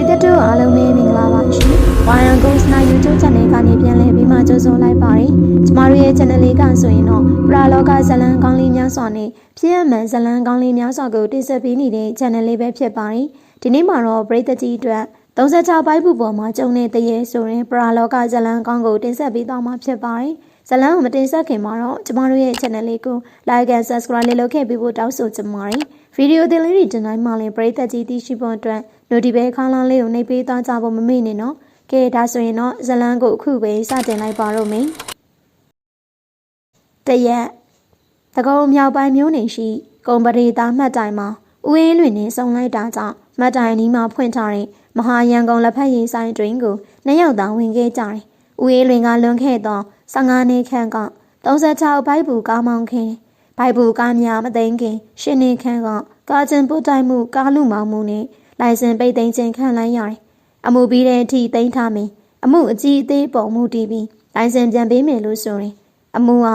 ရိသတ်တို့အားလုံးပဲမင်္ဂလာပါရှင်။ Wire Ghost Night YouTube Channel ကနေပြန်လည်ပြီးမှကြိုဆိုလိုက်ပါတယ်။ကျမတို့ရဲ့ channel လေးကဆိုရင်တော့ပရာလောကဇလံကောင်းလေးများစွာနဲ့ဖြစ်အမှန်ဇလံကောင်းလေးများစွာကိုတင်ဆက်ပေးနေတဲ့ channel လေးပဲဖြစ်ပါတယ်။ဒီနေ့မှာတော့ပရိသတ်ကြီးအတွက်36ဘိုက်ဘူးပေါ်မှာကျုံတဲ့တရေဆိုရင်ပရာလောကဇလံကောင်းကိုတင်ဆက်ပေးသွားမှာဖြစ်ပါတယ်။ဇလံကိုမတင်ဆက်ခင်မှာတော့ကျမတို့ရဲ့ channel လေးကို like and subscribe လေးလုပ်ခဲ့ပေးဖို့တောင်းဆိုချင်ပါတယ်။ ဗီဒီယိုတင်လေးတွေတင်တိုင်းမှာလည်းပရိသတ်ကြီးသိရှိဖို့အတွက် notification ခေါင်းလောင်းလေးကိုနှိပ်ပေးသွားကြဖို့မမေ့နဲ့နော်။ကဲဒါဆိုရင်တော့ဇလံကိုအခုပဲစတင်လိုက်ပါတော့မယ်။တရက်သကုံမြောက်ပိုင်းမျိုးနေရှိ ကုံပရိသာမှတ်တိုင်မှာဥယျာဉ်လွင်နဲ့စုံလိုက်တာကြောင့်မှတ်တိုင်နီးမှာဖွင့်ထားတဲ့မဟာရန်ကုန်လက်ဖက်ရည်ဆိုင်တွင်ကိုနှစ်ယောက်သာဝင်ခဲ့ကြတယ်။ဥယျာဉ်လွင်ကလွန်ခဲ့သော15နှစ်ခန့်က36ဘိုက်ဘူးကားမောင်းခင်ဘိုက်ဘူးကားများမသိမ်းခင်ရှင်းနေခန့်က ကာကျင်ပုတ်တိုက်မှုကားလူမောင်မှုနဲ့လိုင်စင်ပိတ်သိမ်းခြင်းခံလိုက်ရတယ်။အမှုပြီးတဲ့အထိသိမ်းထားမယ်။အမှုအကြီးအသေးပုံမှုတည်ပြီးလိုင်စင်ပြန်ပေးမယ်လို့ဆိုရင်အမှုက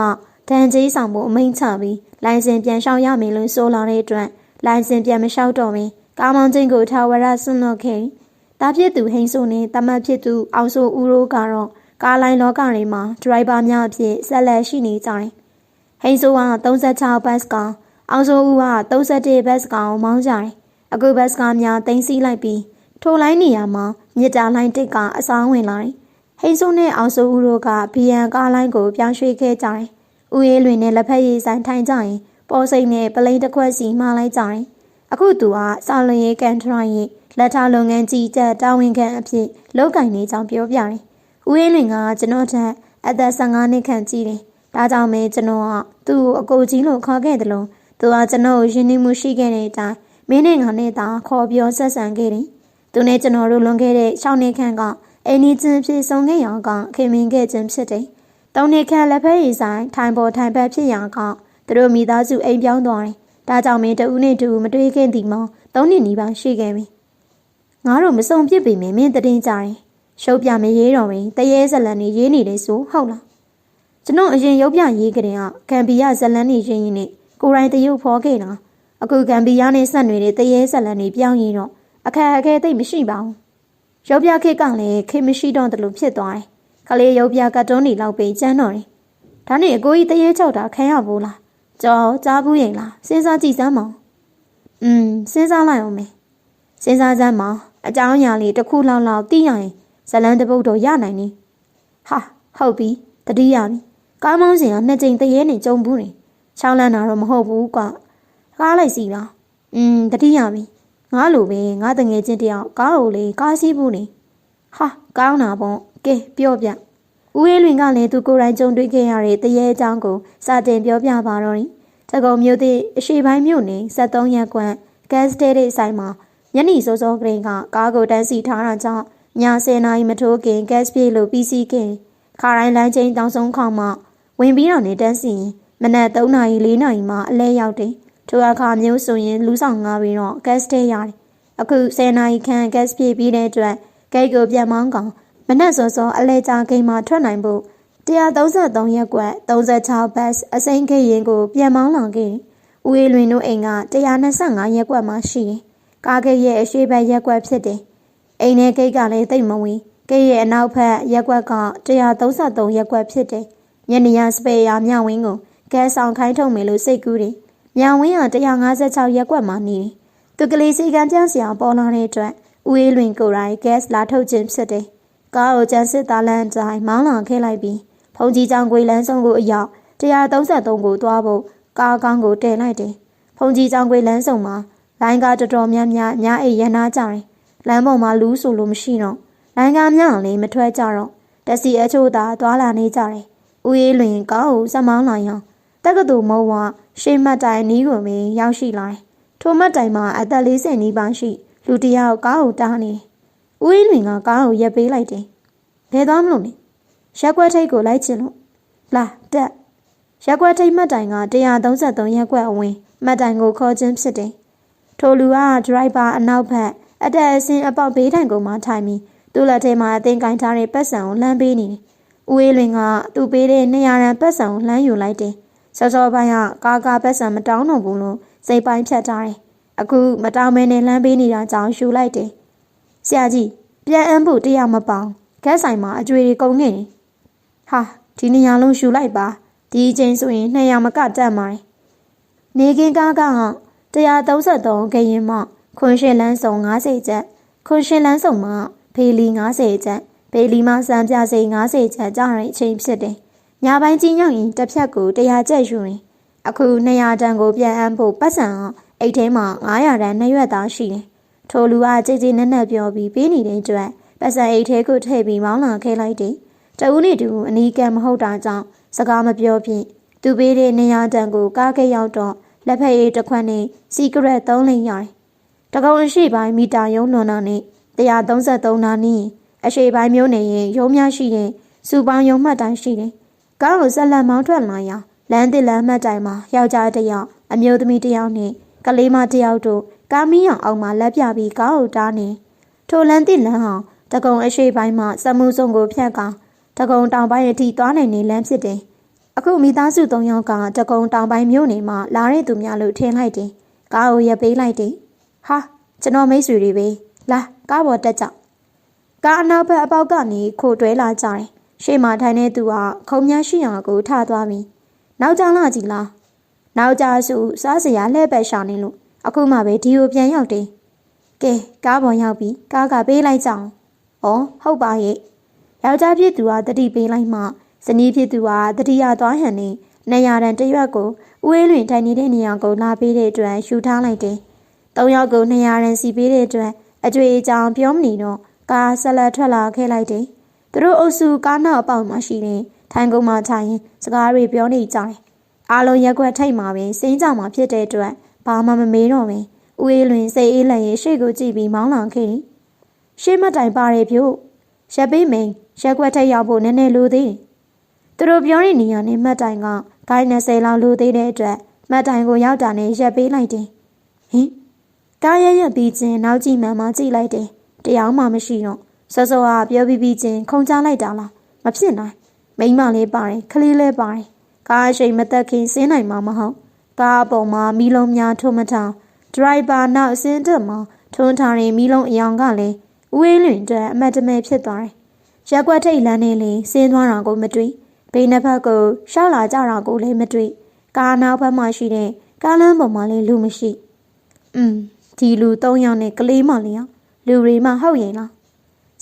ဒဏ်ကြေးဆောင်ဖို့အမိန့်ချပြီးလိုင်စင်ပြန်လျှောက်ရမယ်လို့ဆိုလာတဲ့အတွက်လိုင်စင်ပြန်မလျှောက်တော့ဘူး။ကားမောင်းခြင်းကိုထာဝရဆွန့်လွတ်ခဲ့။တာဖြစ်သူဟိန်းဆိုနဲ့တမတ်ဖြစ်သူအောင်ဆိုဦးရိုးကတော့ကားလိုင်းလောကတွေမှာဒရိုက်ဘာများအဖြစ်ဆက်လက်ရှိနေကြတယ်။ဟိန်းဆိုက36ဘတ်စ်က အောင်ဆိုဦးက31ဘတ်စ်ကောင်မောင်းကြတယ်။အခုဘတ်စ်ကများတင်စီလိုက်ပြီးထိုလိုင်းနေရာမှာမြစ်တာလိုင်းတစ်ကအဆောင်ဝင်လာတယ်။ဟိန်းဆိုနဲ့အောင်ဆိုဦးတို့ကဘီယံကားလိုင်းကိုပြောင်းရွှေ့ခဲ့ကြတယ်။ဦးရဲလွင်နဲ့လက်ဖက်ရည်ဆိုင်ထိုင်ကြရင်ပေါ်စိတ်နဲ့ပလိန်တစ်ခွက်စီမှားလိုက်ကြတယ်။အခုသူကဆောင်းလွန်ရေးကန်ထရိုင်းရဲ့လက်ထောက်လုပ်ငန်းကြီးကြတာဝန်ခံအဖြစ်လုပ်ကင်နေကြောင်းပြောပြတယ်။ဦးရဲလွင်ကကျွန်တော်ထက်အသက်15နှစ်ခန့်ကြီးတယ်။ဒါကြောင့်မဲကျွန်တော်ကသူ့ကိုအကိုကြီးလို့ခေါ်ခဲ့တယ်လို့ သူကကျွန်တော်ကိုယဉ်နေမှုရှိခဲ့တဲ့အတိုင်းမင်းနဲ့ငါနဲ့သာခေါ်ပြောဆက်ဆံခဲ့တယ်။သူနဲ့ကျွန်တော်တို့လွန်ခဲ့တဲ့6နှစ်ခန့်ကအိမ်နီးချင်းဖြစ်ဆုံးခဲ့ရကခင်မင်ခဲ့ခြင်းဖြစ်တယ်။တောင်းနေခန့်လက်ဖက်ရည်ဆိုင်ထိုင်ပေါ်ထိုင်ဘက်ဖြစ်ရာကသူတို့မိသားစုအိမ်ပြောင်းသွားတယ်။ဒါကြောင့်မင်းတဦးနဲ့တူမတွေ့ခင်ဒီမှာ၃နှစ်နီးပါးရှိခဲ့ပြီ။ငါတို့မစုံပြစ်ပေမဲ့မင်းတည်ကြတယ်။ရှုပ်ပြမရေးတော့ရင်တရေဇလန်နေရေးနေတယ်ဆိုဟုတ်လား။ကျွန်တော်အရင်ရုပ်ပြရေးကြတဲ့ကကံပီယဇလန်နေရင်းရင်းနဲ့ ကိုရိုင်းတရုပ်ဖော်ခဲ့တာ။အခုကံပီယနဲ့ဆက်နေတဲ့တရေဇလန်နေပြောင်းရင်တော့အခက်အခဲသိမရှိပါဘူး။ရုပ်ပြခေတ်ကလည်းခေတ်မရှိတော့တယ်လို့ဖြစ်သွားတယ်။ကလေးရုပ်ပြကတ်တုံးတွေလောက်ပဲကျန်းတော့တယ်။ဒါနဲ့အကိုကြီးတရေချောက်တာခံရဘူးလား။ကြောကြားဘူးရင်လားစဉ်းစားကြည့်စမ်းပါ။อืมစဉ်းစားလိုက်အောင်မေ။စဉ်းစားစမ်းပါအကြောင်းအရာလေးတစ်ခုလောက်လောက်သိရရင်ဇလန်းတပုတ်တော့ရနိုင်နေ။ဟာဟုတ်ပြီတတိယပြီ။ကားမောင်းစဉ်ကနှစ်ကြိမ်တရေနဲ့ကြုံဘူးနေ။ ချောင်းလန်းတာတော့မဟုတ်ဘူးကွာ။ကားလိုက်စီလား။อืมတတိယပြီ။ငါလိုပဲငါတငယ်ချင်းတယောက်ကားကိုလေကားစီးဘူးနေ။ဟာကောင်းတာပေါ့။ကဲပြောပြ။ဦးရဲလွင်ကလည်းသူကိုယ်တိုင်ကြုံတွေ့ခဲ့ရတဲ့တရေအကြောင်းကိုစတင်ပြောပြပါတော့တယ်။တကုံမျိုးသည့်အရှိပိုင်းမြို့နယ်73ရပ်ကွက်ဂတ်စတေးတဲ့ဆိုင်မှာညနေစောစောကလေးကကားကိုတန်းစီထားတာကြောင့်ည10နာရီမထိုးခင်ဂတ်ပြေးလို့ပြီးစီးခင်ခါတိုင်းလမ်းချင်းတောင်ဆုံးခေါင်မှဝင်ပြီးတော့နေတန်းစီရင် မနက်3နာရီ4နာရီမှအလဲရောက်တယ်။ထိုအခါမျိုးဆိုရင်လူဆောင်ငါပြီးတော့ဂတ်စတေးရတယ်။အခု10နာရီခန့်ဂတ်ပြေးပြီးတဲ့အတွက်ဂိတ်ကိုပြန်မောင်းကောင်မနက်စောစောအလဲကျဂိမ်းမှာထွက်နိုင်ဖို့133ရက်ကွက်36ဘတ်အစိမ်းခေရင်ကိုပြန်မောင်းလာခဲ့။ဦးအေးလွင်တို့အိမ်က125ရက်ကွက်မှာရှိတယ်။ကားဂိတ်ရဲ့အရှိဘက်ရက်ကွက်ဖြစ်တယ်။အိမ်နဲ့ဂိတ်ကလည်းတိတ်မဝေး။ဂိတ်ရဲ့အနောက်ဘက်ရက်ကွက်က133ရက်ကွက်ဖြစ်တယ်။ညနေရစပယ်ယာမြဝင်းကိုဂ က်ဆောင်ခိုင်းထုတ်မယ်လို့စိတ်ကူးတယ်။မြဝင်းက156ရက်ကွက်မှာနေတယ်။သူကလေးစီကံကြမ်းစရာပေါ်လာတဲ့အတွက်ဦးအေးလွင်ကိုယ်တိုင်ဂက်စ်လာထုတ်ခြင်းဖြစ်တယ်။ကားကိုကျန်းစစ်သားလမ်းတိုင်းမောင်းလာခဲ့လိုက်ပြီးဖုန်ကြီးကျောင်းကွေလန်းဆုံးကိုအရောက်133ကိုသွားဖို့ကားကောင်းကိုတည်လိုက်တယ်။ဖုန်ကြီးကျောင်းကွေလန်းဆုံးမှာလိုင်းကားတော်တော်များများညအိပ်ရနာကြတယ်။လမ်းပေါ်မှာလူဆိုလို့မရှိတော့လိုင်းကားများလည်းမထွက်ကြတော့တက်စီအချို့သာသွားလာနေကြတယ်။ဦးရေးလွင်ကားကိုစမောင်းလာရော တက္ကသိုလ်မုံဝရှေးမတ်တိုင်နီးကိုမင်းရောက်ရှိလာတယ်။ထိုမတ်တိုင်မှာအသက်40နီးပါးရှိလူတယောက်ကားကိုတားနေတယ်။ဦးရေးလွင်ကကားကိုရက်ပေးလိုက်တယ်။ဘယ်သွားမလို့လဲ။ရက်ကွက်ထိတ်ကိုလိုက်ချင်လို့လာတက်ရက်ကွက်ထိတ်မှတ်တိုင်က133ရက်ကွက်အဝင်မှတ်တိုင်ကိုခေါ်ခြင်းဖြစ်တယ်ထိုလူကဒရိုက်ဘာအနောက်ဘက်အတက်အဆင်းအပေါက်ဘေးတိုင်ကိုမှထိုင်ပြီးသူ့လက်ထဲမှာအသင်ကင်ထားတဲ့ပတ်စံကိုလှမ်းပေးနေတယ်ဦးအေးလွင်ကသူ့ပေးတဲ့200ရန်ပတ်စံကိုလှမ်းယူလိုက်တယ် စောစောပိုင်းကကားကားပတ်စံမတောင်းတော့ဘူးလို့စိတ်ပိုင်းဖြတ်ထားတယ်အခုမတောင်းမဲနဲ့လှမ်းပေးနေတာကြောင့်ယူလိုက်တယ်ဆရာကြီးပြန်အမ်းဖို့တရားမပေါင်ဂက်ဆိုင်မှာအကျွေတွေကုန်နေတယ်ဟာဒီနေရာလုံးရှူလိုက်ပါဒီအချိန်ဆိုရင်200မကတက်မှာနေကင်းကားက133ခရင်မှခွန်ရှင်လန်းဆောင်90ကျပ်ခွန်ရှင်လန်းဆောင်မှဖေလီ90ကျပ်ဖေလီမှစံပြစိ90ကျပ်ကြာရင်အချိန်ဖြစ်တယ် ညပိုင်းကြီးညောင်းရင်တစ်ဖြတ်ကို100ကျပ်ယူရင်အခု200တန်ကိုပြန်အမ်းဖို့ပတ်စံအိတ်ထဲမှာ900တန်နှစ်ရွက်သားရှိတယ်ထိုလူကကြည်ကြည်နက်နက်ပြောပြီးပေးနေတဲ့ကြွက်ပတ်စံအိတ်ထဲကိုထည့်ပြီးမောင်းလာခဲ့လိုက်တယ်တဦးနဲ့တူအနီးကမဟုတ်တာကြောင့်စကားမပြောဖြင့်သူပေးတဲ့နေရာတန်ကိုကားခဲ့ရောက်တော့လက်ဖက်ရည်တစ်ခွက်နဲ့စီကရက်သုံးလိမ့်ရတယ်။တကုံအရှိပိုင်းမီတာယုံလွန်တာနဲ့133နာနီးအရှိပိုင်းမျိုးနေရင်ရုံးများရှိတဲ့စူပေါင်းယုံမှတ်တိုင်းရှိတယ်။ ကားကိုဆက်လက်မောင်းထွက်လာရာလမ်းတစ်လမ်းမှတ်တိုင်းမှာယောက်ျားတစ်ယောက်အမျိုးသမီးတစ်ယောက်နဲ့ကလေးမတစ်ယောက်တို့ကားမီးအောင်အောက်မှာလက်ပြပြီးကားကိုတားနေထိုလမ်းတစ်လမ်းဟောင်းတကုံအရှိပိုင်းမှာစမှုစုံကိုဖြတ်ကာတကုံတောင်ပိုင်းအထိသွားနိုင်နေလမ်းဖြစ်တယ်။အခုမိသားစု၃ယောက်ကတကုံတောင်ပိုင်းမြို့နယ်မှာလာတဲ့သူများလို့ထင်လိုက်တယ်။ကားကိုရပ်ပေးလိုက်တယ်။ဟာကျွန်တော်မိတ်ဆွေတွေပဲ။လာကားပေါ်တက်ကြ။ကားအနောက်ဘက်အပေါက်ကနေခိုတွဲလာကြတယ်။ ရှေ့မှာထိုင်တဲ့သူကခုံများရှိရာကိုထသွားပြီ။နောက်ကြောင်လာကြည့်လား။နောက်ကြစုစားစရာလှည့်ပဲရှာနေလို့အခုမှပဲဒီကိုပြန်ရောက်တယ်။ကဲကားပေါ်ရောက်ပြီကားကပေးလိုက်ကြအောင်။ဩဟုတ်ပါရဲ့။ယောက်ျားဖြစ်သူဟာတတိပေးလိုက်မှဇနီးဖြစ်သူဟာတတိယသွားဟန်နဲ့နေရာတန်တရွက်ကိုဥအေးလွင်ထိုင်နေတဲ့နေရာကိုလာပေးတဲ့အတွက်ရှူထားလိုက်တယ်။သုံးယောက်ကိုနေရာရန်စီပေးတဲ့အတွက်အကျွေးအကြောင်းပြောမနေတော့ကားဆက်လက်ထွက်လာခဲ့လိုက်တယ်။ သူတို့အုပ်စုကားနောက်အပေါက်မှာရှိတဲ့ထိုင်ကုန်မှာထိုင်ရင်စကားတွေပြောနေကြတယ်။အားလုံးရက်ွက်ထိတ်မှာပဲစိမ့်ကြမှာဖြစ်တဲ့အတွက်ဘာမှမမေးတော့ပဲ။ဥအေးလွင်စိတ်အေးလန့်ရဲ့ရှေ့ကိုကြည့်ပြီးမောင်းလာခဲ့တယ်။ရှေ့မတိုင်ပါရဲ့ဖြို့ရက်ပေးမင်းရက်ွက်ထက်ရောက်ဖို့နည်းနည်းလိုသေးတယ်။သူတို့ပြောတဲ့နေရာနဲ့မှတ်တိုင်ကဂိုင်း20လောက်လိုသေးတဲ့အတွက်မှတ်တိုင်ကိုရောက်တာနဲ့ရက်ပေးလိုက်တယ်။ဟင်ကားရရပြီးချင်းနောက်ကြည့်မှန်မှကြည့်လိုက်တယ်။တရားမှမရှိတော့ စောစောကပြောပြီးပြီးချင်းခုံချလိုက်တာလားမဖြစ်နိုင်မိမလေးပါတယ်ခလေးလေးပါတယ်ကားအရှိန်မသက်ခင်ဆင်းနိုင်မှာမဟုတ်ကားအပေါ်မှာမီးလုံးများထုံးမထောင်ဒရိုက်ဘာနောက်အစင်းတက်မှာထုံးထားတဲ့မီးလုံးအယောင်ကလည်းဦးအေးလွင်အတွက်အမတ်တမဲဖြစ်သွားတယ်ရက်ွက်ထိတ်လန်းနေလေဆင်းသွားတာကိုမတွေ့ဘေးနှစ်ဖက်ကိုရှောက်လာကြတာကိုလည်းမတွေ့ကားနောက်ဘက်မှာရှိတဲ့ကားလမ်းပေါ်မှာလည်းလူမရှိอืมဒီလူ၃ယောက်နဲ့ကလေးမလေးလူတွေမှဟုတ်ရင်လား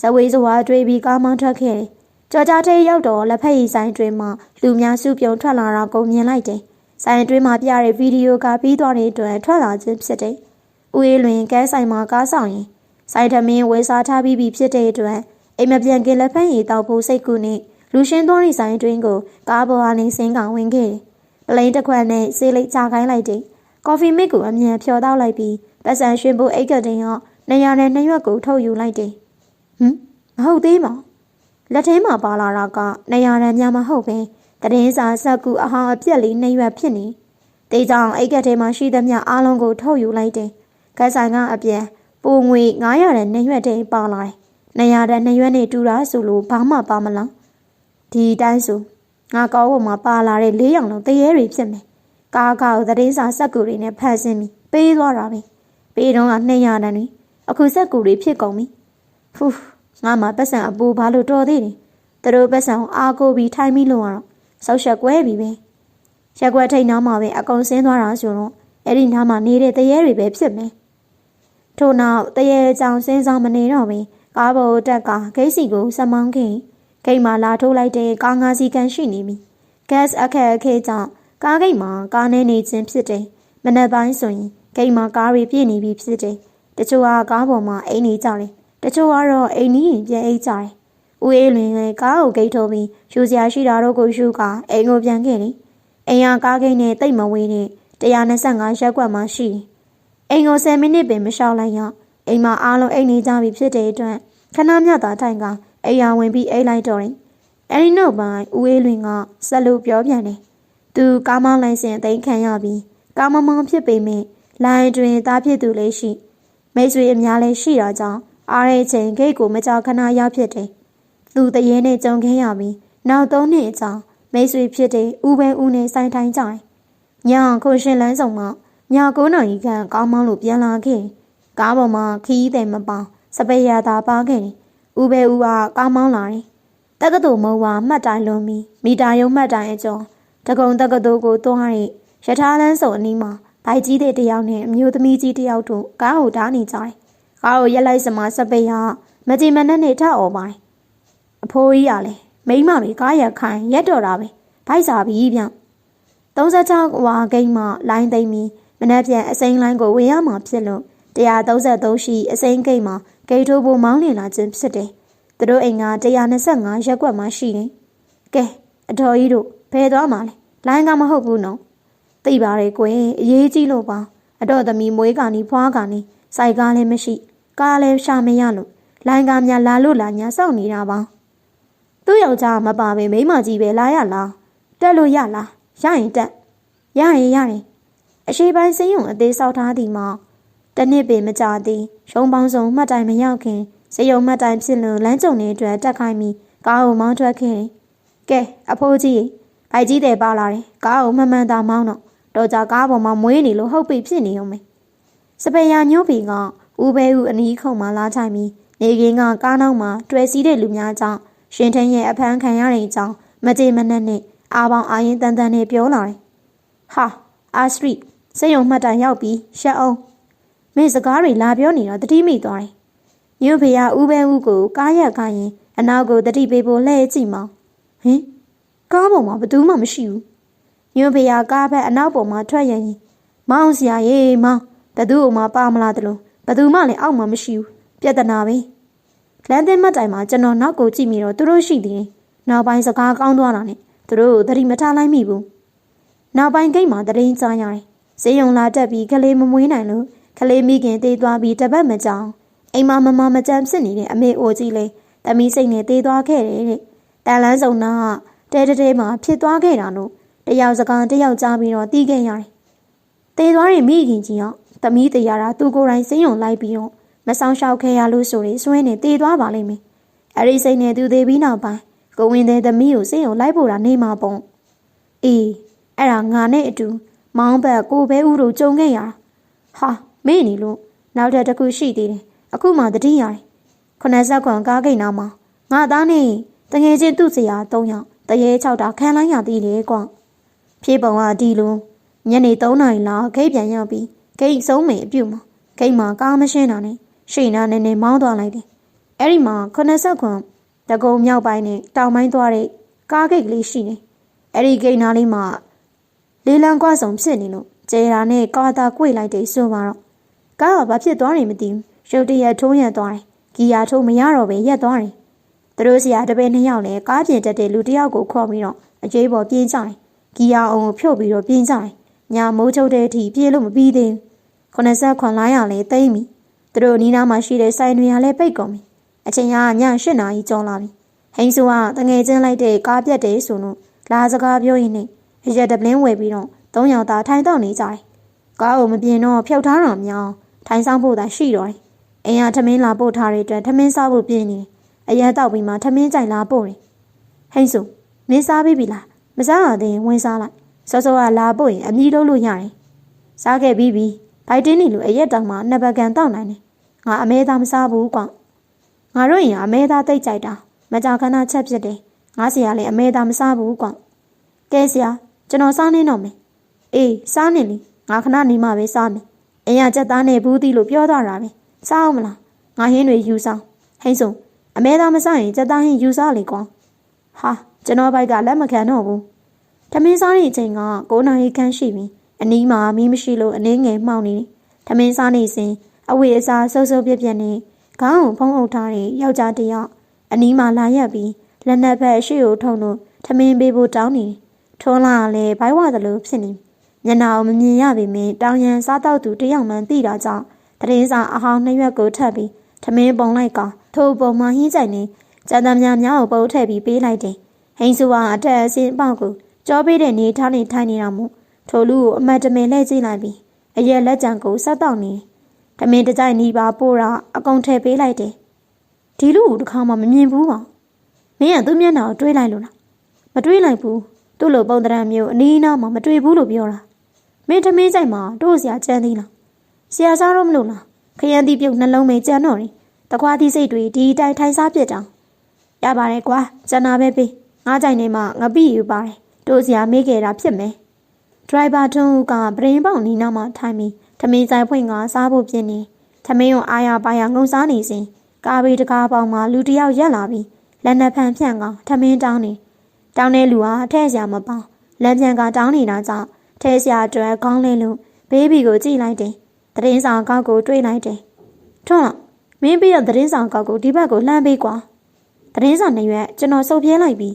ဇဝေးစွာတွေးပြီးကားမောင်းထွက်ခဲ့တယ်ကြော်ကြားထိတ်ရောက်တော့လက်ဖက်ရည်ဆိုင်တွင်မှလူများစုပြုံထွက်လာတာကိုမြင်လိုက်တယ်ဆိုင်တွင်မှပြတဲ့ဗီဒီယိုကပြီးသွားတဲ့အတွက်ထွက်လာခြင်းဖြစ်တယ်ဦးအေးလွင်ကဲဆိုင်မှာကားဆောင်ရင်ဆိုင်ထမင်းဝေစားထားပြီးပြီဖြစ်တဲ့အတွက်အိမ်မပြန်ခင်လက်ဖက်ရည်တောက်ဖို့စိတ်ကူနဲ့လူရှင်းသွားတဲ့ဆိုင်တွင်းကိုကားပေါ်ကနေဆင်းကောင်ဝင်ခဲ့တယ်။ပလိန်တစ်ခွက်နဲ့ဆေးလိပ်ချခိုင်းလိုက်တယ်။ကော်ဖီမစ်ကိုအမြန်ဖြော်တောက်လိုက်ပြီးပတ်စံရွှင်ဖို့အိတ်ကတင်ရောနေရာနဲ့နှစ်ရွက်ကိုထုတ်ယူလိုက်တယ်။ ဟမ်မဟုတ်သေးပါ။လက်ထဲမှာပါလာတာကနေရာနဲ့များမဟုတ်ပဲတရင်စာဆက်ကူအဟောင်းအပြက်လေးနှစ်ရွက်ဖြစ်နေ။တေးကြောင်အိတ်ကထဲမှာရှိသမျှအားလုံးကိုထုတ်ယူလိုက်တယ်။ကက်ဆိုင်ကအပြန်ပိုငွေ900တဲ့နှစ်ရွက်တည်းပါလာတယ်နေရတဲ့နှစ်ရွက်နဲ့တူတာဆိုလို့ဘာမှပါမလားဒီတိုင်းဆိုငါကောင်းပေါ်မှာပါလာတဲ့လေးရောင်လုံးတရေတွေဖြစ်မယ်ကားကောက်သတင်းစာစက်ကူတွေနဲ့ဖတ်ဆင်းပြီးပေးသွားတာပဲပေးတော့က200တန်းတွေအခုစက်ကူတွေဖြစ်ကုန်ပြီ ဖူးငါမှပတ်စံအပူဘာလို့တော်သေးတယ်သူတို့ပတ်စံအားကိုပြီးထိုင်ပြီးလို့ရတော့ဆောက်ရှက်ကွဲပြီပဲရက်ွက်ထိတ်နားမှာပဲအကုန်ဆင်းသွားတာဆိုတော့အဲ့ဒီနားမှာနေတဲ့တရေတွေပဲဖြစ်မယ်ထို့နောက်တရေကြောင်စင်းဆောင်မနေတော့ဘူးကားပေါ်တက်ကဂိတ်စီကိုစမောင်းခင်ဂိတ်မှာလာထိုးလိုက်တဲ့ကားငါးစီးကန်ရှိနေပြီဂက်စ်အခက်အခဲကြောင့်ကားဂိတ်မှာကားနေနေခြင်းဖြစ်တယ်မနက်ပိုင်းဆိုရင်ဂိတ်မှာကားတွေပြည့်နေပြီဖြစ်တယ်တချို့ကကားပေါ်မှာအိမ်နေကြတယ် တချို့ကတော့အိမ်နီးရင်ပြန်အိတ်ကြတယ်ဦးအေးလွင်လည်းကားကိုဂိတ်ထိုးပြီးယူစရာရှိတာတို့ကိုယူကာအိမ်ကိုပြန်ခဲ့တယ်အိမ်ကကားဂိတ်နဲ့တိတ်မဝေးတဲ့125ရက်ကွက်မှရှိတယ်အိမ်ကို10မိနစ်ပင်မလျှောက်လိုက်ရအိမ်မှာအားလုံးအိတ်နေကြပြီဖြစ်တဲ့အတွက်ခဏမြသာထိုင်ကအိမ်ယာဝင်ပြီးအိတ်လိုက်တော့တယ်။အဲဒီနောက်ပိုင်းဦးအေးလွင်ကဆက်လို့ပြောပြန်တယ်။သူကားမောင်းလိုင်းစင်အသိခံရပြီးကားမမောင်းဖြစ်ပေမဲ့လိုင်းတွင်သားဖြစ်သူလည်းရှိမိတ်ဆွေအများလည်းရှိတာကြောင့် အားရချိန်ဂိတ်ကိုမကြောက်ခဏရောက်ဖြစ်တယ်။သူတရေနဲ့ကြုံခင်းရပြီးနောက်သုံးနှစ်အကြာမိတ်ဆွေဖြစ်တဲ့ဦးပဲဦးနဲ့ဆိုင်ထိုင်ကြတယ်။ညခုရှင်လန်းဆောင်မှည9နာရီခန့်ကားမောင်းလို့ပြန်လာခဲ့။ကားပေါ်မှာခီးတယ်မပေါစပယ်ရသာပါခဲ့တယ်ဦးပဲဦးကကားမောင်းလာတယ်တက္ကသိုလ်မုံဝါမှတ်တိုင်လွန်ပြီးမီတာယုံမှတ်တိုင်အကျော်တကုံတက္ကသိုလ်ကိုတွားတဲ့ရထားလန်းစုံအနီးမှာဗိုက်ကြီးတဲ့တယောက်နဲ့အမျိုးသမီးကြီးတယောက်တို့ကားကိုဓာနေကြတယ် ကားကိုရက်လိုက်စမှာစပယ်ရမကြည်မနဲ့နေထအော်ပါတယ်အဖိုးကြီးကလည်းမိန်းမတွေကားရက်ခိုင်းရက်တော်တာပဲဗိုက်စာပြီးပြန်36ဝါဂိမ်းမှလိုင်းသိမ်းပြီးမနှက်ပြန်အစိမ်းလိုင်းကိုဝင်ရမှာဖြစ်လို့133ရှိအစိမ်းဂိမ်းမှာဂိတ်ထိုးဖို့မောင်းနေလာခြင်းဖြစ်တယ်။သူတို့အိမ်က125ရက်ကွက်မှရှိတယ်။ကဲအတော်ကြီးတို့ဘယ်သွားမှာလဲ။လိုင်းကမဟုတ်ဘူးနော်။သိပါရဲ့ကွယ်အရေးကြီးလို့ပါ။အတော်သမီးမွေးကနေဖွားကနေစိုက်ကားလည်းမရှိ ကားလည်းရှာမရလို့လိုင်းကများလာလို့လာညာစောင့်နေတာပါ။သူ့ယောက်ျားမပါပဲမိမကြီးပဲလာရလား။တက်လို့ရလား။ရရင်တက်။ရရင်ရတယ်။အရှိပိုင်းစင်းယုံအသေးဆောက်ထားသည်မှာတနစ်ပင်မကြသည်ရုံပေါင်းစုံမှတ်တိုင်မရောက်ခင်စရုံမှတ်တိုင်ဖြစ်လို့လမ်းကြုံနေအတွက်တက်ခိုင်းပြီးကားကိုမောင်းထွက်ခဲ့တယ်။ကဲအဖိုးကြီးဘိုက်ကြီးတယ်ပါလာတယ်။ကားကိုမှန်မှန်သာမောင်းတော့တော့ကြကားပေါ်မှာမွေးနေလို့ဟုတ်ပြီဖြစ်နေအောင်မယ်။စပယ်ယာညို့ပင်က ဦးဘဲဦးအနီးခုံမှလာချိုင်ပြီးနေကင်းကကားနောက်မှာတွေ့စည်းတဲ့လူများကြောင့်ရှင်ထင်းရဲ့အဖမ်းခံရတဲ့အကြောင်းမကြေမနက်နဲ့အာပေါင်အာရင်တန်တန်နဲ့ပြောလာတယ်။ဟာအာစထရီစိတ်ယုံမှတ်တိုင်ရောက်ပြီးရှက်အောင်မင်းစကားတွေလာပြောနေတော့တတိမိသွားတယ်။ညို့ဖေကဦးပဲဦးကိုကားရက်ခိုင်းရင်အနောက်ကိုတတိပေးဖို့လှည့်ကြည့်မောင်။ဟင်ကားပေါ်မှာဘယ်သူမှမရှိဘူး။ညို့ဖေကကားဘက်အနောက်ပေါ်မှာထွက်ရရင်မောင်စရာရေမောင်ဘသူ့အမပါမလားတလို့ ဘသူမှလည်းအောက်မှာမရှိဘူး။ပြဿနာပဲ။လမ်းသင်းမတ်တိုင်မှာကျွန်တော်နောက်ကိုကြည့်မိတော့သူတို့ရှိသေးတယ်။နောက်ပိုင်းစကားကောင်းသွားတာနဲ့သူတို့သတိမထားလိုက်မိဘူး။နောက်ပိုင်းဂိတ်မှာတရင်ကြားရတယ်။ဈေးရုံလာတက်ပြီးကလေးမမွေးနိုင်လို့ကလေးမိခင်တေးသွားပြီးတပတ်မကြောင်အိမ်မမမမကြမ်းဖြစ်နေတဲ့အမေအိုကြီးလေးတမီးစိတ်နဲ့တေးသွားခဲ့တယ်တဲ့တန်လန်းစုံနာကတဲတဲမှာဖြစ်သွားခဲ့တာလို့တယောက်စကားတယောက်ကြားပြီးတော့တီးခဲ့ရတယ်တေးသွားရင်မိခင်ကြီးအော င်တမီးတရားတာသူကိုယ်တိုင်စိမ့်ယုံလိုက်ပြီးတော့မဆောင်ရှောက်ခဲ့ရလို့ဆိုရင်စွဲနေတေးသွားပါလိမ့်မယ်အဲ့ဒီစိတ်နဲ့သူသေးပြီးနောက်ပိုင်းကိုဝင်တဲ့သမီးကိုစိတ်ယုံလိုက်ဖို့တာနေမှာပေါ့အေးအဲ့ဒါငါနဲ့အတူမောင်းဘက်ကိုပဲဥတို့ကြုံခဲ့ရတာဟာမေ့နေလို့နောက်ထပ်တစ်ခုရှိသေးတယ်အခုမှတတိရတယ်ခုနဆက်ခွန်ကားဂိတ်နာမှာငါသားနဲ့တငယ်ချင်းသူ့စရာ၃ယောက်တရေ၆တာခံလိုက်ရသေးတယ်ကွာဖြေပုံကဒီလိုညနေ3နာရီလောက်ဂိတ်ပြန်ရောက်ပြီး ဂိတ်ဆုံးမေအပြုတ်မှာဂိတ်မှာကားမရှင်းတာနဲ့ရှိနာနေနေမောင်းသွားလိုက်တယ်အဲ့ဒီမှာခုနဆက်ခွန်တကုံမြောက်ပိုင်းနဲ့တောင်ပိုင်းသွားတဲ့ကားဂိတ်ကလေးရှိနေအဲ့ဒီဂိတ်နားလေးမှာလေးလံကွာဆောင်ဖြစ်နေလို့ကျေရာနဲ့ကာတာကွေ့လိုက်တယ်ဆိုပါတော့ကားကဘာဖြစ်သွားနေမသိဘူးရုတ်တရက်ထိုးရသွားတယ်ဂီယာထိုးမရတော့ပဲရက်သွားတယ်သူတို့စီကတပည့်နှစ်ယောက်လည်းကားပြင်တက်တဲ့လူတစ်ယောက်ကိုခေါ်ပြီးတော့အကျေးပေါ်ပြင်းကြတယ်ဂီယာအောင်ကိုဖြုတ်ပြီးတော့ပြင်းကြတယ် ညာမိုးချုပ်တဲ့အထိပြေးလို့မပြီးသေးဘူးခုနဆက်ခွန်လာရလဲတိမ့်ပြီသူတို့နီးနားမှာရှိတဲ့ဆိုင်တွေကလည်းပိတ်ကုန်ပြီအချိန်ကည၈နာရီကျော်လာပြီဟိန်းဆိုကတငယ်ချင်းလိုက်တဲ့ကားပြတ်တယ်ဆိုလို့လာစကားပြောရင်းနဲ့အရက်တပလင်းဝယ်ပြီးတော့သုံးယောက်သားထိုင်တော့နေကြတယ်ကားကိုမပြင်တော့ဖျောက်ထားတာမြောင်းထိုင်ဆောင်ဖို့သာရှိတော့တယ်။အိမ်ကထမင်းလာပို့ထားတဲ့အတွက်ထမင်းစားဖို့ပြင်းနေတယ်။အရက်တောက်ပြီးမှထမင်းကြိုင်လာပို့တယ်။ဟိန်းစုမင်းစားပြီးပြီလား။မစားရသေးရင်ဝင်စားလိုက်။ စောစောကလာပို့ရင်အမီးလုံးလို့ရတယ်။စားခဲ့ပြီးပြီ။ဘိုက်တင်းနေလို့အရက်တောင်မှနှစ်ပတ်ကန်တောက်နိုင်တယ်။ငါအမဲသားမစားဘူးကွာ။ငါတို့ရင်အမဲသားတိတ်ကြိုက်တာ။မကြခဏချက်ဖြစ်တယ်။ငါစီကလည်းအမဲသားမစားဘူးကွာ။ကဲဆရာကျွန်တော်စားနေတော့မယ်။အေးစားနေလေငါခဏနေမှပဲစားမယ်အင်းရချက်သားနဲ့ဘူးသီးလို့ပြောသွားတာပဲစားအောင်မလားငါဟင်းတွေယူဆောင်ဟိန်းစုံအမဲသားမစားရင်ချက်သားဟင်းယူစားလေကွာဟာကျွန်တော်ဘိုက်ကလက်မခံတော့ဘူး ထမင်းစားနေချိန်က9နာရီခန့်ရှိပြီအနီးမှာမီးမရှိလို့အနည်းငယ်မှောက်နေတယ်ထမင်းစားနေစဉ်အဝေးအစားဆုပ်ဆုပ်ပြက်ပြက်နဲ့ခေါင်းကိုဖုံးအုပ်ထားတဲ့ယောက်ျားတစ်ယောက်အနီးမှာလာရက်ပြီးလက်နက်ဘက်ရှေ့ကိုထုံလို့ထမင်းပေးဖို့တောင်းနေထွန်းလာလည်းဘိုက်ဝသလိုဖြစ်နေမျက်နှာကိုမမြင်ရပေမဲ့တောင်ရန်စားတော့သူတယောက်မှန်သိတာကြောင့်တရင်စာအဟောင်းနှစ်ရွက်ကိုထပ်ပြီးထမင်းပုံလိုက်ကထိုးပုံမှဟင်းကြိုင်နေကျန်သားများများကိုပုတ်ထည့်ပြီးပေးလိုက်တယ်ဟိန်းစုကအထက်အစင်းပေါက်ကို ကြောပေးတဲ့နေထားနေထိုင်နေတာမို့ထိုလူကိုအမတ်တမင်လှည့်ကြည့်လိုက်ပြီးအရက်လက်ကြံကိုဆက်တော့နေထမင်းတကြိုက်နီးပါပို့တာအကုန်ထည့်ပေးလိုက်တယ်ဒီလူကိုတစ်ခါမှမမြင်ဘူးပါမင်းကသူ့မျက်နှာကိုတွေးလိုက်လို့လားမတွေးလိုက်ဘူးသူ့လိုပုံတရံမျိုးအနီးအနားမှာမတွေ့ဘူးလို့ပြောတာမင်းထမင်းဆိုင်မှာတို့ဆရာကြမ်းသေးလားဆရာစားတော့မလို့လားခရမ်းတီးပြုတ်နှလုံးမေကြမ်းတော့တယ်တကွာသီးစိတ်တွေဒီအတိုင်းထိုင်စားပြစ်တောင်ရပါတယ်ကွာကျန်နာပဲပေးငါးကြိုင်နေမှငပိယူပါတယ် တို့စရာမေးခဲ့တာဖြစ်မယ်ဒရိုင်ဘာထွန်းဦးကပရင်ပေါက်နီးနားမှာထိုင်ပြီးထမင်းဆိုင်ဖွင့်ကစားဖို့ပြင်နေထမင်းကိုအားရပါရငုံစားနေစဉ်ကားဘေးတကားပေါင်မှာလူတစ်ယောက်ရက်လာပြီးလက်နှစ်ဖန်ဖြန့်ကထမင်းတောင်းနေတောင်းတဲ့လူဟာထဲ့စရာမပေါလက်ပြန်ကတောင်းနေတာကြောင့်ထဲ့စရာအတွက်ကောင်းလဲလို့ဘေးဘီကိုကြည့်လိုက်တယ်တရင်ဆောင်ကောက်ကိုတွေးလိုက်တယ်ထွန်းမင်းပြီးတော့တရင်ဆောင်ကောက်ကိုဒီဘက်ကိုလှမ်းပေးကွာတရင်ဆောင်နေရွက်ကျွန်တော်စုပ်ပြဲလိုက်ပြီ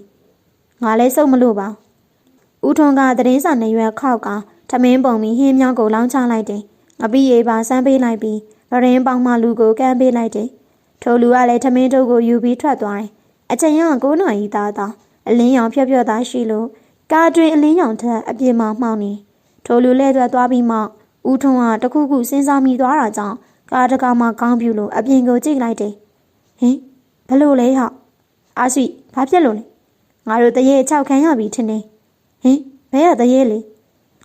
ငါလည်းစုပ်မလို့ပါ ဦးထွန်းကတရင်ဆောင်နေရွက်ခောက်ကထမင်းပုံပြီးဟင်းမြောင်းကိုလောင်းချလိုက်တယ်ငပိရေပါဆန်းပေးလိုက်ပြီးဗရင်ပေါင်မှလူကိုကမ်းပေးလိုက်တယ်ထိုလူကလည်းထမင်းတုပ်ကိုယူပြီးထွက်သွားတယ်အချိန်က9နာရီသားသားအလင်းရောင်ဖြော့ဖြော့သားရှိလို့ကားတွင်အလင်းရောင်ထက်အပြင်မှာမှောင်နေထိုလူလဲသွက်သွားပြီးမှဦးထွန်းကတခုခုစဉ်းစားမိသွားတာကြောင့်ကားတကားမှကောင်းပြူလို့အပြင်ကိုကြည့်လိုက်တယ်ဟင်ဘလို့လဲဟောက်အာရှိဘာဖြစ်လို့လဲငါတို့တရေအချောက်ခံရပြီထင်တယ် ဟင်ဘဲရတရေလေ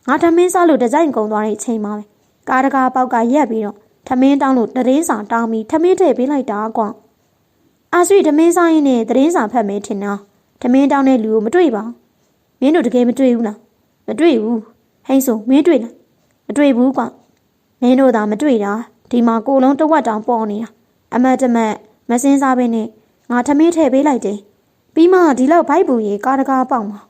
ငါထမင်းစားလို့ဒီဇိုင်းကုံသွားတဲ့အချိန်မှာပဲကားတကားပေါက်ကရက်ပြီးတော့ထမင်းတောင်းလို့တရင်စာတောင်းပြီးထမင်းထည့်ပေးလိုက်တာကွာအာရှိထမင်းစားရင်းနဲ့တရင်စာဖတ်မယ်ထင်တာထမင်းတောင်းတဲ့လူကိုမတွေ့ပါမင်းတို့တကယ်မတွေ့ဘူးလားမတွေ့ဘူးဟိန်းဆိုမင်းတွေ့လားမတွေ့ဘူးကွာမင်းတို့သာမတွေ့တာဒီမှာကိုလုံးတဝက်တောင်ပေါ်နေတာအမတ်တမတ်မစင်းစားဘဲနဲ့ငါထမင်းထည့်ပေးလိုက်တယ်ပြီးမှဒီလောက်ဘိုက်ပူရေကားတကားပေါက်မှာ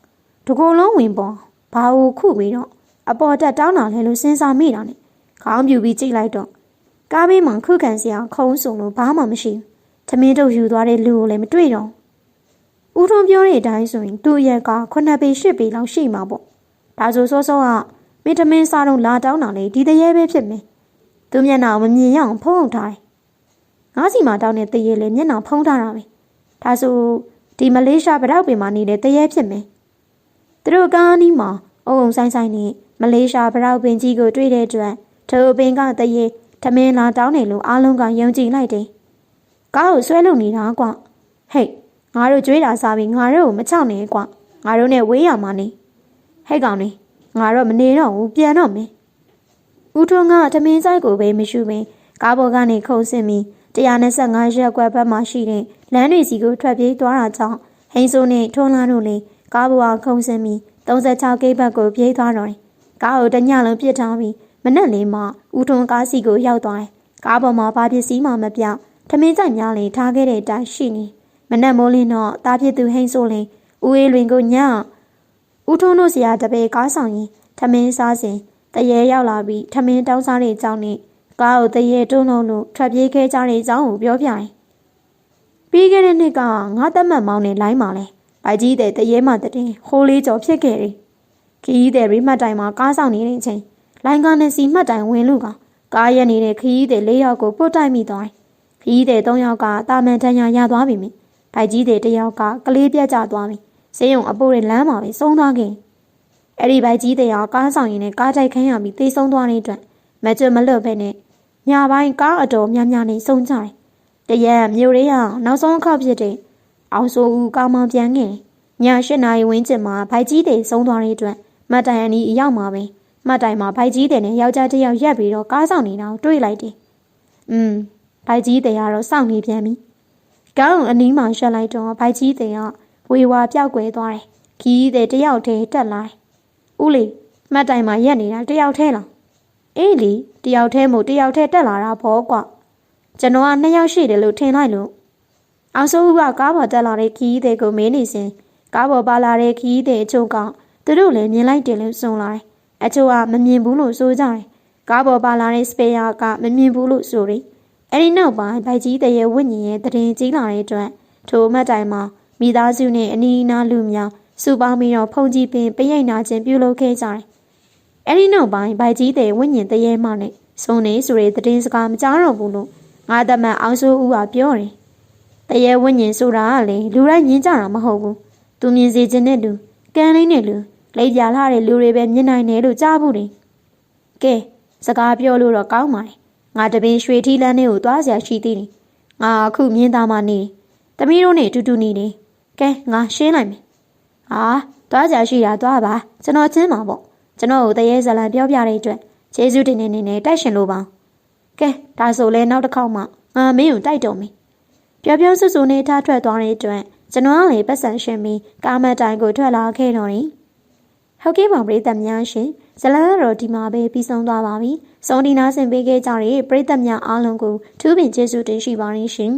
တကိုယ်လုံးဝင်ပေါ်ဘာကိုခုပြီးတော့အပေါ်တက်တောင်းတာလဲလို့စဉ်းစားမိတာနဲ့ခေါင်းပြူပြီးကြည့်လိုက်တော့ကားဘေးမှာခုခံစရာခုံးစုံလို့ဘာမှမရှိဘူး။သမင်းတို့ယူသွားတဲ့လူကိုလည်းမတွေ့တော့။ဦးထွန်းပြောတဲ့အတိုင်းဆိုရင်သူ့ရဲ့ကခုနှစ်ပေရှစ်ပေလောက်ရှိမှာပေါ့။ဒါဆိုစောစောကမင်းသမင်းစားတော့လာတောင်းတာလေဒီတရေပဲဖြစ်မယ်။သူမျက်နှာကိုမမြင်ရအောင်ဖုံးထားတယ်။ငါးစီမှာတောင်းတဲ့တရေလေမျက်နှာဖုံးထားတာပဲ။ဒါဆိုဒီမလေးရှားဗရောက်ပင်မှာနေတဲ့တရေဖြစ်မယ်။ သူတို့ကားနီးမှာအုံအုံဆိုင်ဆိုင်နဲ့မလေးရှားဗရောက်ပင်ကြီးကိုတွေ့တဲ့အတွက်ထိုပင်ကတရေထမင်းလာတောင်းတယ်လို့အားလုံးကယုံကြည်လိုက်တယ်။ကားကိုဆွဲလုံနေတာကွ။ဟဲ့ငါတို့ကြွေးတာစားပြီးငါတို့ကိုမချောက်နဲ့ကွ။ငါတို့နဲ့ဝေးရမှာနေ။ဟဲ့ကောင်နေငါတော့မနေတော့ဘူးပြန်တော့မယ်။ဦးထွန်းကထမင်းဆိုင်ကိုပဲမရှိပင်ကားပေါ်ကနေခုန်ဆင်းပြီး125ရက်ကွက်ဘက်မှရှိတဲ့လမ်းတွေစီကိုထွက်ပြေးသွားတာကြောင့်ဟိန်းစိုးနဲ့ထွန်းလာတို့လည်း ကားပေါ်ခုန်ဆင်းပြီး36ကိတ်ဘက်ကိုပြေးသွားတော့တယ်။ကားကိုတညလုံးပြစ်ထားပြီးမနက်လေးမှဦးထွန်းကားစီကိုရောက်သွားတယ်။ကားပေါ်မှာဘာပစ္စည်းမှမပြောင်းထမင်းကြိုက်များလေးထားခဲ့တဲ့အတိုင်းရှိနေ။မနက်မိုးလင်းတော့တားဖြစ်သူဟိန်းဆိုလင်ဦးအေးလွင်ကိုညဦးထွန်းတို့ဆရာတပည့်ကားဆောင်ရင်ထမင်းစားစဉ်တရေရောက်လာပြီးထမင်းတောင်းစားတဲ့အကြောင်းနဲ့ကားကိုတရေတွန်းလုံးလို့ထွက်ပြေးခဲ့ကြတဲ့အကြောင်းကိုပြောပြတယ်။ပြီးခဲ့တဲ့နှစ်ကငါသက်မှတ်မောင်းနဲ့လိုင်းပါလဲ။ ဗိုက်ကြီးတဲ့တရေမှတဲ့ဟိုးလေးကျော်ဖြစ်ခဲ့တယ်။ခီးတဲ့ရိမှတ်တိုင်မှာကားဆောင်နေတဲ့အချိန်လိုင်းကားနဲ့စီမှတ်တိုင်ဝင်လူကကားရက်နေတဲ့ခရီးသည်၄ယောက်ကိုပုတ်တိုက်မိသွားတယ်။ခရီးသည်၃ယောက်ကတာမန်တန်းရရသွားပြီမြင်။ဗိုက်ကြီးတဲ့တယောက်ကကလေးပြတ်ကျသွားပြီ။ဆေးရုံအပိုးရဲ့လမ်းမှာပဲဆုံးသွားခဲ့။အဲ့ဒီဗိုက်ကြီးတဲ့ယောက်ကားဆောင်ရင်နဲ့ကားတိုက်ခန်းရပြီးသေဆုံးသွားတဲ့အတွက်မကျွမလွတ်ပဲနဲ့ညပိုင်းကားအတော်များများနဲ့ဆုံးကြတယ်။တရက်မြို့ရေးအောင်နောက်ဆုံးအခါဖြစ်တဲ့ အောင်စိုးဦးကားမောင်ပြန်ခဲ့ည၈နာရီဝန်းကျင်မှာဗိုက်ကြီးတဲ့ဆုံးသွားတဲ့အတွက်မတ်တိုင်အနီးအရောက်မှာပဲ။မှတ်တိုင်မှာဘိုက်ကြီးတဲ့နဲ့ယောက်ျားတစ်ယောက်ရက်ပြီးတော့ကားဆောင်နေတာကိုတွေ့လိုက်တယ်။อืมဘိုက်ကြီးတဲ့ကတော့စောင့်နေပြန်ပြီ။ကောင်းအနီးမှာရှက်လိုက်တော့ဘိုက်ကြီးတဲ့ကဝေဝါပြောက်ကွယ်သွားတယ်။ခီးတဲ့တယောက်တည်းတက်လာတယ်။ဦးလေးမှတ်တိုင်မှာရက်နေတာတယောက်တည်းလား။အေးလေတယောက်တည်းမို့တယောက်တည်းတက်လာတာဘောကွ။ကျွန်တော်ကနှစ်ယောက်ရှိတယ်လို့ထင်လိုက်လို့ အောင်စိုးဦးကကားပေါ်တက်လာတဲ့ခီးတဲ့ကိုမင်းနေစဉ်ကားပေါ်ပါလာတဲ့ခီးတဲ့အချို့ကသူတို့လည်းမြင်လိုက်တယ်လို့ဆိုလာတယ်အချို့ကမမြင်ဘူးလို့ဆိုကြတယ်ကားပေါ်ပါလာတဲ့စပယ်ယာကမမြင်ဘူးလို့ဆိုတယ်အဲ့ဒီနောက်ပိုင်းဗိုက်ကြီးတရေဝိညာဉ်ရဲ့တရင်ကြီးလာတဲ့အတွက်ထိုအမတ်တိုင်မှာမိသားစုနဲ့အနီးအနားလူများစုပေါင်းပြီးတော့ဖုန်ကြီးပင်ပြရိတ်နာခြင်းပြုလုပ်ခဲ့ကြတယ်အဲ့ဒီနောက်ပိုင်းဗိုက်ကြီးတဲ့ဝိညာဉ်တရေမှနဲ့စုံနေဆိုတဲ့တရင်စကားမကြားတော့ဘူးလို့ငါသမတ်အောင်စိုးဦးကပြောတယ် တရေဝိညာဉ်ဆိုတာကလေလူတိုင်းမြင်ကြတာမဟုတ်ဘူးသူမြင်စေခြင်းနဲ့လူကံလေးနဲ့လူလိပ်ပြလာတဲ့လူတွေပဲမြင်နိုင်တယ်လို့ကြားဘူးတယ်။ကဲစကားပြောလို့တော့ကောင်းပါတယ်။ငါတပင်ရွှေထီးလန်းလေးကိုသွားစရာရှိသေးတယ်။ငါအခုမြင်းသားမနေ။သမီးတို့နဲ့တူတူနေတယ်။ကဲငါရှင်းလိုက်မယ်။ဟာသွားကြရှိတာသွားပါကျွန်တော်ချင်းပါပေါ့ကျွန်တော်ကိုတရေဇလံပြောပြတဲ့အတွက်ကျေးဇူးတင်နေနေနဲ့တိုက်ရှင်လို့ပါကဲဒါဆိုလဲနောက်တစ်ခေါက်မှငါမင်းကိုတိုက်တုံမယ် ပြောပြောဆူဆူနဲ့ထားထွက်သွားတဲ့အတွက်ကျွန်တော်ကလည်းပတ်စံရှင်ပြီးကားမတိုင်ကိုထွက်လာခဲ့တော့တယ်ဟုတ်ကဲ့ပါပရိသတ်များရှင်ဇလန်ကတော့ဒီမှာပဲပြီးဆုံးသွားပါပြီစုံဒီနာဆင်ပေးခဲ့ကြတဲ့ပရိသတ်များအားလုံးကိုထူးပင်ကျေးဇူးတင်ရှိပါတယ်ရှင်